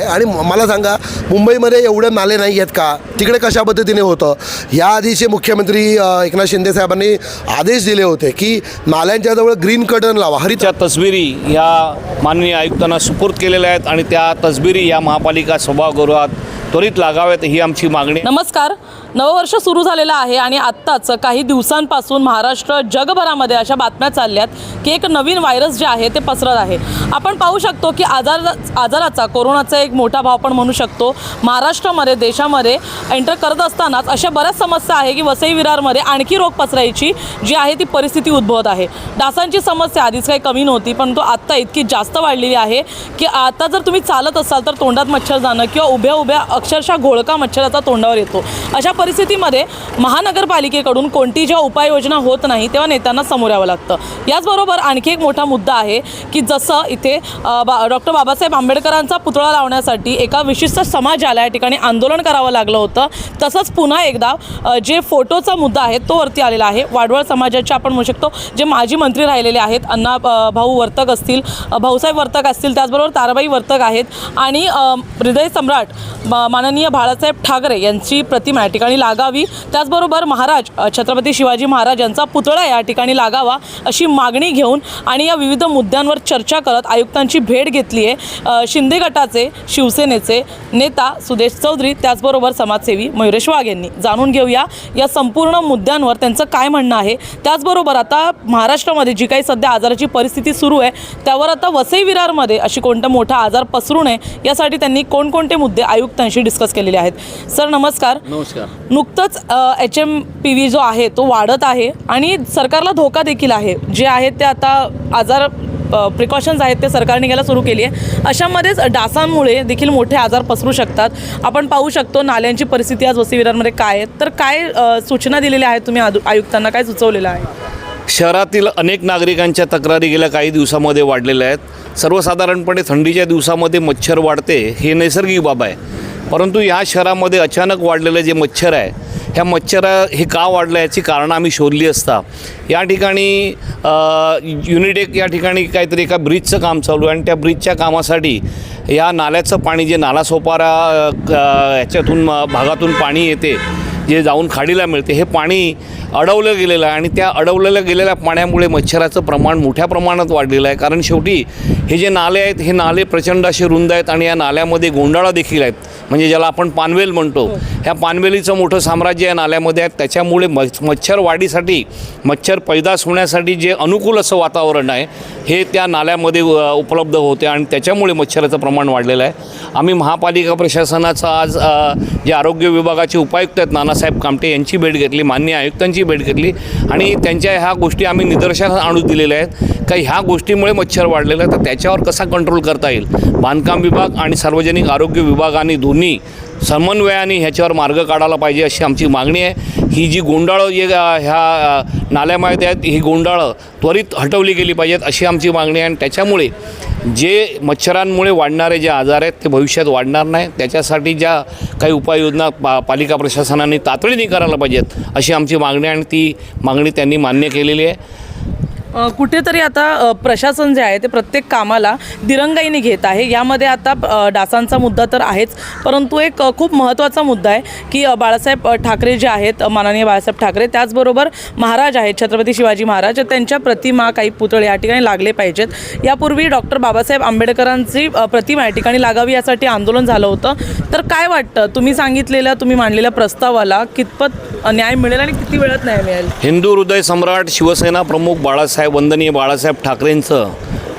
आणि मला सांगा मुंबईमध्ये एवढे नाले नाही आहेत का? तिकडे कशा पद्धतीने होतं? ह्या आधीचे मुख्यमंत्री एकनाथ शिंदे साहेबांनी आदेश दिले होते की नाल्यांच्या जवळ ग्रीन कर्टन लावा. हरित च्या तसबिरी या माननीय आयुक्तांना सुपूर्द केलेल्या आहेत आणि त्या तसबिरी या महापालिका सभागृहात त्वरित लागाव्यात ही आमची मागणी. नमस्कार. नववर्ष सुरू झालेलं आहे आणि आत्ताच काही दिवसांपासून महाराष्ट्र जगभरामध्ये अशा बातम्या चालल्यात की एक नवीन व्हायरस जे आहे ते पसरत आहे. आपण पाहू शकतो की आजार आजाराचा कोरोनाचा एक मोठा भाव पण म्हणू शकतो. महाराष्ट्रामध्ये देशामध्ये एंटर करत असतानाच अशा बऱ्याच समस्या आहे की वसई विरारमध्ये आणखी रोग पसरायची जी आहे ती परिस्थिती उद्भवत आहे. डासांची समस्या आधीच काही कमी नव्हती परंतु आत्ता इतकी जास्त वाढलेली आहे की आता जर तुम्ही चालत असाल तर तोंडात मच्छर जाणं किंवा उभ्या उभ्या अक्षरशः घोळका मच्छराचा तोंडावर येतो. अशा परिस्थितीमध्ये महानगरपालिकेकडून कोणती जेव्हा उपाययोजना होत नाही तेव्हा नेत्यांना समोर यावं लागतं. याचबरोबर आणखी एक मोठा मुद्दा आहे की जसं इथे बा डॉक्टर बाबासाहेब आंबेडकरांचा पुतळा लावण्यासाठी एका विशिष्ट समाजाला या ठिकाणी आंदोलन करावं लागलं होतं. तसंच पुन्हा एकदा जे फोटोचा मुद्दा आहे तो वरती आलेला आहे. वाडवळ समाजाचे आपण म्हणू शकतो जे माजी मंत्री राहिलेले आहेत अण्णा भाऊ वर्तक असतील भाऊसाहेब वर्तक असतील त्याचबरोबर ताराबाई वर्तक आहेत आणि हृदय सम्राट माननीय बाळासाहेब ठाकरे यांची प्रतिमा या ठिकाणी लागावी. त्याचबरोबर महाराज छत्रपती शिवाजी महाराज यांचा पुतळा या ठिकाणी लागावा अशी मागणी घेऊन आणि या विविध मुद्द्यांवर चर्चा करत आयुक्तांची भेट घेतली आहे शिंदे गटाचे शिवसेनेचे नेता सुदेश चौधरी त्याचबरोबर समाजसेवी मयुरेश वाघ यांनी. जाणून घेऊया या संपूर्ण मुद्द्यांवर त्यांचं काय म्हणणं आहे. त्याचबरोबर आता महाराष्ट्रामध्ये जी काही सध्या आजाराची परिस्थिती सुरू आहे त्यावर आता वसई विरारमध्ये अशी कोणता मोठा आजार पसरू नये यासाठी त्यांनी कोणकोणते मुद्दे आयुक्तांशी डिस्कस केलेले आहेत. सर नमस्कार. नमस्कार. नुकतंच एच एम पी व्ही जो आहे तो वाढत आहे आणि सरकारला धोका देखील आहे. जे आहेत ते आता आजार प्रिकॉशन्स आहेत ते सरकारने घ्यायला सुरू केली आहे. अशामध्येच डासांमुळे देखील मोठे आजार पसरू शकतात. आपण पाहू शकतो नाल्यांची परिस्थिती आज वसईविरांमध्ये काय आहे. तर काय सूचना दिलेल्या आहेत तुम्ही आयुक्तांना? काय सुचवलेलं आहे? शहरातील अनेक नागरिकांच्या तक्रारी गेल्या काही दिवसामध्ये वाढलेल्या आहेत. सर्वसाधारणपणे थंडीच्या दिवसामध्ये मच्छर वाढते हे नैसर्गिक बाब आहे. परंतु या शहरामध्ये अचानक वाढलेलं जे मच्छर आहे ह्या मच्छर हे का वाढलं याची कारणं आम्ही शोधली असता. या ठिकाणी युनिटेक या ठिकाणी काहीतरी एका ब्रिजचं काम चालू आहे आणि त्या ब्रिजच्या कामासाठी या नाल्याचं पाणी जे नालासोपारा ह्याच्यातून भागातून पाणी येते जे जाऊन खाडीला मिळते हे पाणी अडवलं गेलेलं आहे आणि त्या अडवलेल्या गेलेल्या पाण्यामुळे मच्छराचं प्रमाण मोठ्या प्रमाणात वाढलेलं आहे. कारण शेवटी हे जे नाले आहेत हे नाले प्रचंड असे रुंद आहेत आणि या नाल्यामध्ये गोंडाळा देखील आहेत. म्हणजे ज्याला आपण पानवेल म्हणतो ह्या पानवेलीचं मोठं साम्राज्य या नाल्यामध्ये आहे. त्याच्यामुळे मच्छ मच्छर वाढीसाठी मच्छर पैदास होण्यासाठी जे अनुकूल असं वातावरण आहे हे त्या नाल्यामध्ये उपलब्ध होते आणि त्याच्यामुळे मच्छराचं प्रमाण वाढलेलं आहे. आम्ही महापालिका प्रशासनाचा आज जे आरोग्य विभागाचे उपायुक्त आहेत नानासाहेब कामटे यांची भेट घेतली मान्य आयुक्तांची भेट घेतली आणि त्यांच्या ह्या गोष्टी आम्ही निदर्शनास आणून दिलेल्या आहेत. का ह्या गोष्टीमुळे मच्छर वाढलेला आहे तर त्याच्यावर कसा कंट्रोल करता येईल? बांधकाम विभाग आणि सार्वजनिक आरोग्य विभागाने दोन्ही समन्वयाने ह्याच्यावर मार्ग काढायला पाहिजे अशी आमची मागणी आहे. ही जी गोंडाळं जे ह्या नाल्यामध्ये आहेत ही गोंडाळं त्वरित हटवली गेली पाहिजेत अशी आमची मागणी आहे. आणि त्याच्यामुळे जे मच्छरांमुळे वाढणारे जे आजार आहेत ते भविष्यात वाढणार नाही. त्याच्यासाठी ज्या काही उपाययोजना पा पालिका प्रशासनाने तातडीने करायला पाहिजेत अशी आमची मागणी आहे. आणि ती मागणी त्यांनी मान्य केलेली आहे. कुठेतरी आता प्रशासन जे आहे ते प्रत्येक कामाला दिरंगाईने घेत आहे. यामध्ये आता डासांचा मुद्दा तर आहेच परंतु एक खूप महत्त्वाचा मुद्दा आहे की बाळासाहेब ठाकरे जे आहेत माननीय बाळासाहेब ठाकरे त्याचबरोबर महाराज आहेत छत्रपती शिवाजी महाराज त्यांच्या प्रतिमा काही पुतळे या ठिकाणी लागले पाहिजेत. यापूर्वी डॉक्टर बाबासाहेब आंबेडकरांची प्रतिमा या ठिकाणी लागावी यासाठी आंदोलन झालं होतं. तर काय वाटतं? तुम्ही सांगितलेल्या तुम्ही मांडलेल्या प्रस्तावाला कितपत न्याय मिळेल आणि किती वेळात न्याय मिळेल? हिंदू हृदय सम्राट शिवसेना प्रमुख बाळासाहेब वंदनीय बाळासाहेब ठाकरेंचं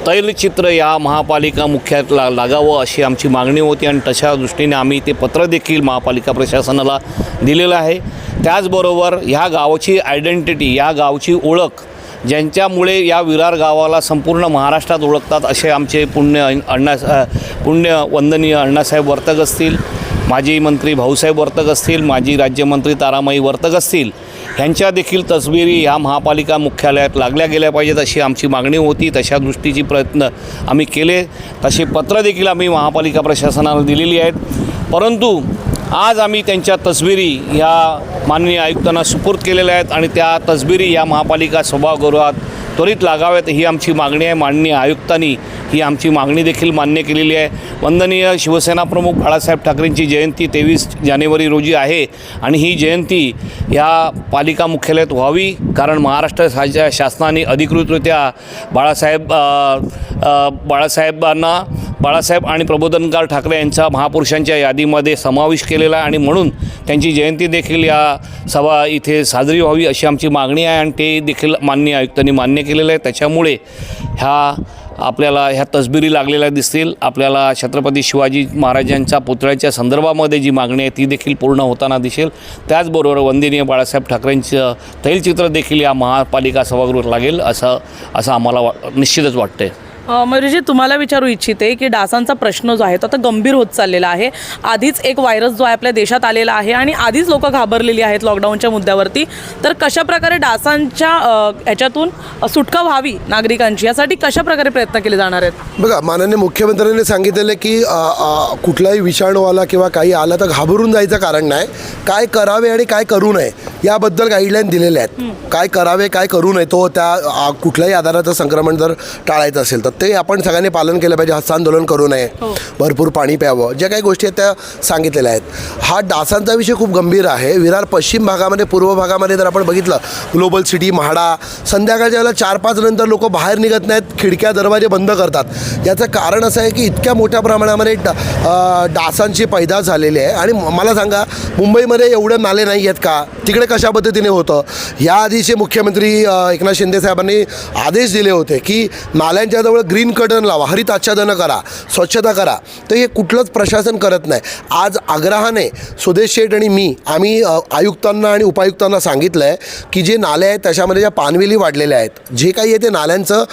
तैलचित्र या महापालिका मुख्यात ला लागावं अशी आमची मागणी होती आणि तशा दृष्टीने आम्ही ते पत्र देखील महापालिका प्रशासनाला दिलेलं आहे. त्याचबरोबर ह्या गावाची आयडेंटिटी या गावची ओळख ज्यांच्यामुळे या विरार गावाला संपूर्ण महाराष्ट्रात ओळखतात असे आमचे पुण्य अण्णा पुण्य वंदनीय अण्णासाहेब वर्तक असतील माजी मंत्री भाऊसाहेब वर्तक असतील माजी राज्यमंत्री तारामाई वर्तक असतील ह्यांच्या देखील तसबिरी ह्या महापालिका मुख्यालयात लागल्या गेल्या पाहिजेत अशी आमची मागणी होती. तशा दृष्टीची प्रयत्न आम्ही केले. तसे पत्र देखील आम्ही महापालिका प्रशासनाला दिलेली आहेत. परंतु आज आम्ही त्यांच्या तसबिरी ह्या माननीय आयुक्तांना सुपूर्द केलेल्या आहेत आणि त्या तस्बिरी या महापालिका सभागृहात त्वरित लागाव्यात ही आमची मागणी आहे. माननीय आयुक्तांनी ही आमची मागणी देखील मान्य केलेली आहे. वंदनीय शिवसेना प्रमुख बाळासाहेब ठाकरेंची जयंती तेवीस जानेवारी रोजी आहे आणि ही जयंती या पालिका मुख्यालयात व्हावी कारण महाराष्ट्र शासनाने अधिकृतरित्या बाळासाहेब बाळासाहेबांना बाळासाहेब आणि प्रबोधनकार ठाकरे यांचा महापुरुषांच्या यादीमध्ये समावेश केलेला आहे आणि म्हणून त्यांची जयंती देखील या सभा इथे साजरी व्हावी अशी आमची मागणी आहे आणि ते देखील माननीय आयुक्तांनी मान्य केलेलं आहे. त्याच्यामुळे ह्या आपल्याला ह्या तसबिरी लागलेल्या दिसतील. आपल्याला छत्रपती शिवाजी महाराजांच्या पुतळ्याच्या संदर्भामध्ये जी मागणी आहे ती देखील पूर्ण होताना दिसेल. त्याचबरोबर वंदनीय बाळासाहेब ठाकरेंचं तैलचित्र देखील या महापालिका सभागृहात लागेल असं असं आम्हाला वा निश्चितच वाटतं आहे मयुरीजी तुम्हाला विचारू इच्छिते की डासांचा प्रश्न जो आहे तो आता गंभीर होत चाललेला आहे. आधीच एक व्हायरस जो आहे आपल्या देशात आलेला आहे आणि आधीच लोक घाबरलेली आहेत लॉकडाऊनच्या मुद्द्यावरती. तर कशा प्रकारे डासांच्या ह्याच्यातून सुटका व्हावी नागरिकांची? यासाठी कशा प्रकारे प्रयत्न केले जाणार आहेत? बघा माननीय मुख्यमंत्र्यांनी सांगितलेलं की कुठलाही विषाणू आला किंवा काही आला तर घाबरून जायचं कारण नाही. काय करावे आणि काय करू नये याबद्दल गाईडलाईन दिलेल्या आहेत. काय करावे काय करू नये तो त्या कुठल्याही आधाराचं संक्रमण जर टाळायचं असेल तर. ते आपण सगळ्यांनी पालन केलं पाहिजे हस्तांदोलन करू नये. भरपूर पाणी प्यावं. ज्या काही गोष्टी आहेत त्या सांगितलेल्या आहेत. हा डासांचा विषय खूप गंभीर आहे. विरार पश्चिम भागामध्ये पूर्व भागामध्ये जर आपण बघितलं ग्लोबल सिटी म्हाडा संध्याकाळच्या वेळेला चार पाच नंतर लोक बाहेर निघत नाहीत खिडक्या दरवाजे बंद करतात. याचं कारण असं आहे की इतक्या मोठ्या प्रमाणामध्ये डासांची पैदास झालेली आहे. आणि मला सांगा मुंबईमध्ये एवढे नाले नाही आहेत का? तिकडे कशा पद्धतीने होतं? या आधीचे मुख्यमंत्री एकनाथ शिंदे साहेबांनी आदेश दिले होते की नाल्यांच्या जवळ ग्रीन कटन लावा हरित आच्छादनं करा स्वच्छता करा. तर हे कुठलंच प्रशासन करत नाही. आज आग्रहाने सुदेश शेठ आणि मी आम्ही आयुक्तांना आणि उपायुक्तांना सांगितलं आहे की जे नाले आहेत त्याच्यामध्ये ज्या पानवेली वाढलेल्या आहेत जे काही आहे ते नाल्यांचं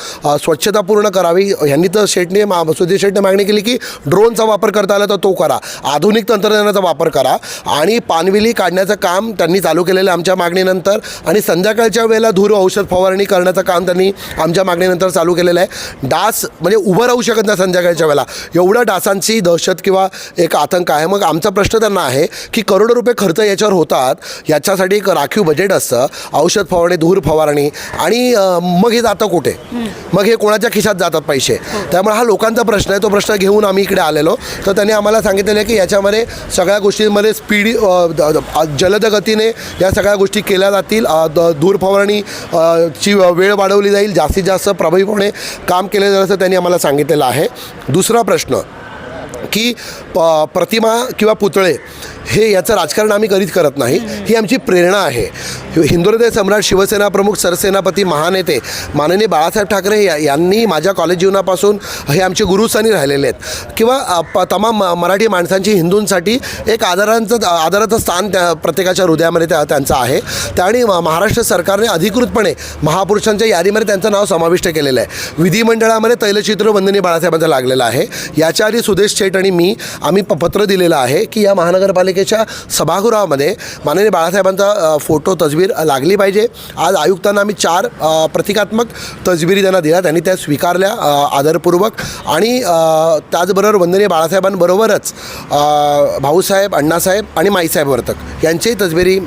स्वच्छता पूर्ण करावी. ह्यांनी तर शेठने मा सुदेश शेठने मागणी केली की ड्रोनचा वापर करता आला तर तो करा. आधुनिक तंत्रज्ञानाचा वापर करा. आणि पानवेली काढण्याचं काम त्यांनी चालू केलेलं आहे आमच्या मागणीनंतर. आणि संध्याकाळच्या वेळेला धूर औषध फवारणी करण्याचं काम त्यांनी आमच्या मागणीनंतर चालू केलेलं आहे. डास म्हणजे उभं राहू शकत नाही संध्याकाळच्या वेळेला. एवढं डासांची दहशत किंवा एक आतंक आहे. मग आमचा प्रश्न त्यांना आहे की करोडो रुपये खर्च याच्यावर होतात. याच्यासाठी एक राखीव बजेट असतं. औषध फवारणी धूर फवारणी आणि मग हे जातं कुठे? मग हे कोणाच्या खिशात जातात पैसे? त्यामुळे हा लोकांचा प्रश्न आहे. तो प्रश्न घेऊन आम्ही इकडे आलेलो. तर त्यांनी आम्हाला सांगितलेलं आहे की याच्यामध्ये सगळ्या गोष्टींमध्ये स्पीडी जलद गतीने या सगळ्या गोष्टी केल्या जातील. धूर फवारणी ची वेळ वाढवली जाईल. जास्तीत जास्त प्रभावीपणे काम केले जाईल असं त्यांनी आम्हाला सांगितलेलं आहे. दुसरा प्रश्न की प प्रतिमा किंवा पुतळे हे याचं राजकारण आम्ही कधीच करत नाही. ही आमची प्रेरणा आहे. हिंदुहृदय सम्राट शिवसेना प्रमुख सरसेनापती महानेते माननीय बाळासाहेब ठाकरे या- यांनी माझ्या कॉलेज जीवनापासून हे आमचे गुरुस्थानी राहिलेले आहेत. किंवा तमाम मराठी माणसांची हिंदूंसाठी एक आदरांचं आदराचं स्थान त्या प्रत्येकाच्या हृदयामध्ये त्या त्यांचं आहे. त्याने महाराष्ट्र सरकारने अधिकृतपणे महापुरुषांच्या यादीमध्ये त्यांचं नाव समाविष्ट केलेलं आहे. विधिमंडळामध्ये तैलचित्र वंदनी बाळासाहेबांचं लागलेलं आहे. याच्या आधी सुदेश शेठ आणि मी आम्ही प पत्र दिलेलं आहे की या महानगरपालिका महानगरपालिकेच्या सभागृहामध्ये माननीय बाळासाहेबांचा फोटो तजवीर लागली पाहिजे. आज आयुक्तांना आम्ही चार प्रतिकात्मक तसबिरी त्यांना दिल्या. त्यांनी त्या स्वीकारल्या आदरपूर्वक. आणि त्याचबरोबर वंदनीय बाळासाहेबांबरोबरच भाऊसाहेब अण्णासाहेब आणि माईसाहेब वर्तक यांच्याही तजबिरी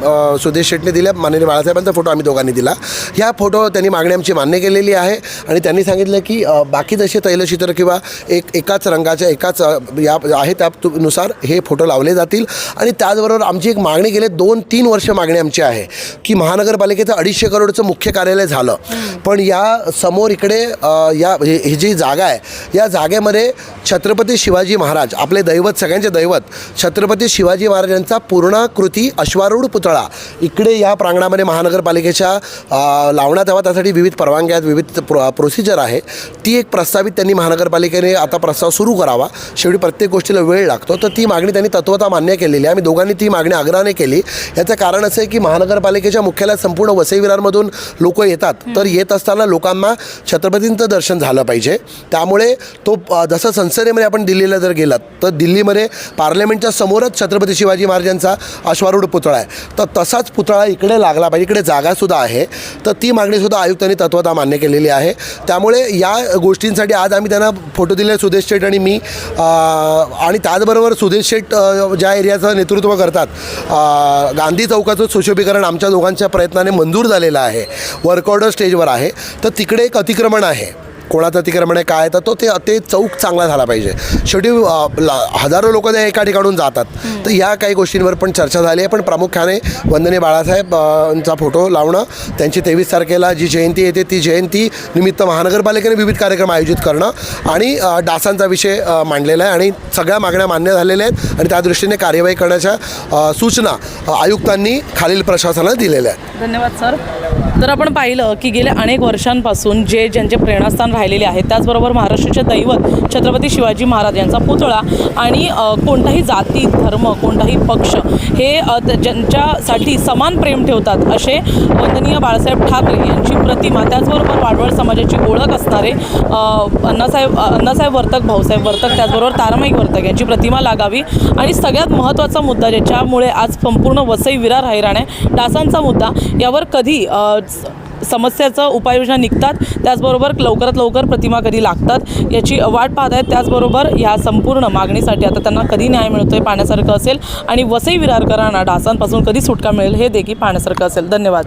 सुदेश शेटने दिल्या. माननीय बाळासाहेबांचा फोटो आम्ही दोघांनी दिला. ह्या फोटो त्यांनी मागणी आमची मान्य केलेली आहे. आणि त्यांनी सांगितलं की बाकी जसे तैलचित्र किंवा एक एकाच रंगाच्या एकाच या आहे त्यानुसार हे फोटो लावले जातील. आणि त्याचबरोबर आमची एक मागणी गेले दोन तीन वर्ष मागणी आमची आहे की महानगरपालिकेचं अडीचशे करोडचं मुख्य कार्यालय झालं. पण या समोर इकडे या ही जी जागा आहे या जागेमध्ये छत्रपती शिवाजी महाराज आपले दैवत सगळ्यांचे दैवत छत्रपती शिवाजी महाराजांचा पूर्णाकृती अश्वारूढ पुतळा इकडे या प्रांगणामध्ये महानगरपालिकेच्या लावण्यात यावा त्यासाठी विविध परवानग्या आहेत विविध प्रो प्रोसिजर आहे. ती एक प्रस्तावित त्यांनी महानगरपालिकेने आता प्रस्ताव सुरू करावा. शेवटी प्रत्येक गोष्टीला वेळ लागतो. तर ती मागणी त्यांनी तत्वता मान्य केलेली आहे आम्ही दोघांनी ती मागणी आग्रहाने केली. याचं कारण असं आहे की महानगरपालिकेच्या मुख्यालयात संपूर्ण वसई विरारमधून लोक येतात. तर येत असताना लोकांना छत्रपतींचं दर्शन झालं पाहिजे. त्यामुळे तो जसं संसदेमध्ये आपण दिल्लीला जर गेलात तर दिल्लीमध्ये पार्लमेंटच्या समोरच छत्रपती शिवाजी महाराजांचा अश्वारूढ पुतळा आहे. तर तसाच पुतळा इकडे लागला पाहिजे. इकडे जागासुद्धा आहे. तर ती मागणीसुद्धा आयुक्तांनी तत्वता मान्य केलेली आहे. त्यामुळे या गोष्टींसाठी आज आम्ही त्यांना फोटो दिले. सुदेश शेठ आणि मी आणि त्याचबरोबर सुदेश शेठ ज्या एरियाचा मोलाचं नेतृत्व करतात. गांधी चौकाचं सुशोभीकरण आमच्या दोघांच्या प्रयत्नाने मंजूर झालेलं आहे. वर्कआउट स्टेजवर आहे. तर तिकडे एक अतिक्रमण आहे. कोणाचं अतिक्रमण आहे काय तर तो ते ते चौक चांगला झाला पाहिजे. शेवटी हजारो लोक त्या एका ठिकाणून जातात. तर या काही गोष्टींवर पण चर्चा झाली आहे. पण प्रामुख्याने वंदने बाळासाहेबांचा फोटो लावणं त्यांची तेवीस तारखेला जी जयंती येते ती जयंती निमित्त महानगरपालिकेने विविध कार्यक्रम आयोजित करणं आणि डासांचा विषय मांडलेला आहे. आणि सगळ्या मागण्या मान्य झालेल्या आहेत आणि त्या दृष्टीने कार्यवाही करण्याच्या सूचना आयुक्तांनी खालील प्रशासनाला दिलेल्या आहेत. धन्यवाद सर. तर आपण पाहिलं की गेल्या अनेक वर्षांपासून जे ज्यांचे प्रेरणास्थान राहिलेले आहेत त्याचबरोबर महाराष्ट्राचे दैवत छत्रपती शिवाजी महाराज यांचा पुतळा आणि कोणताही जाती धर्म कोणताही पक्ष हे ज्यांच्यासाठी समान प्रेम ठेवतात असे वंदनीय बाळासाहेब ठाकरे यांची प्रतिमा त्याचबरोबर वाडवळ समाजाची ओळख असणारे अण्णासाहेब अण्णासाहेब वर्तक भाऊसाहेब वर्तक त्याचबरोबर तारामाई वर्तक यांची प्रतिमा लागावी आणि सगळ्यात महत्त्वाचा मुद्दा ज्याच्यामुळे आज संपूर्ण वसई विरार हैराण आहे डासांचा मुद्दा यावर कधी समस्याचं उपाययोजना निघतात त्याचबरोबर लवकरात लवकर प्रतिमा कधी लागतात याची वाट पाहत आहेत. त्याचबरोबर ह्या संपूर्ण मागणीसाठी आता त्यांना कधी न्याय मिळतोय पाहण्यासारखं असेल आणि वसई विरारकरांना डासांपासून कधी सुटका मिळेल हे देखील पाहण्यासारखं असेल. धन्यवाद.